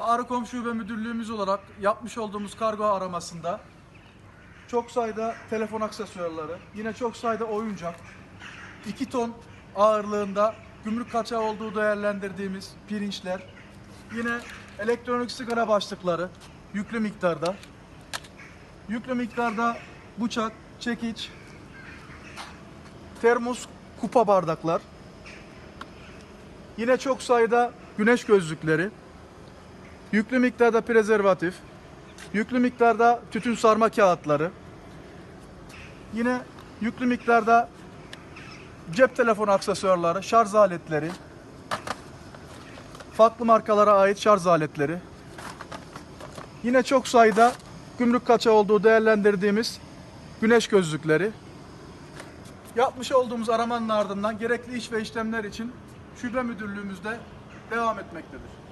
Arıkom Şube Müdürlüğümüz olarak yapmış olduğumuz kargo aramasında çok sayıda telefon aksesuarları, yine çok sayıda oyuncak, 2 ton ağırlığında gümrük kaçağı olduğu değerlendirdiğimiz pirinçler, yine elektronik sigara başlıkları yüklü miktarda, yüklü miktarda bıçak, çekiç, termos kupa bardaklar, yine çok sayıda güneş gözlükleri, yüklü miktarda prezervatif, yüklü miktarda tütün sarma kağıtları, yine yüklü miktarda cep telefonu aksesuarları, şarj aletleri, farklı markalara ait şarj aletleri, yine çok sayıda gümrük kaçağı olduğu değerlendirdiğimiz güneş gözlükleri, yapmış olduğumuz aramanın ardından gerekli iş ve işlemler için şube müdürlüğümüzde devam etmektedir.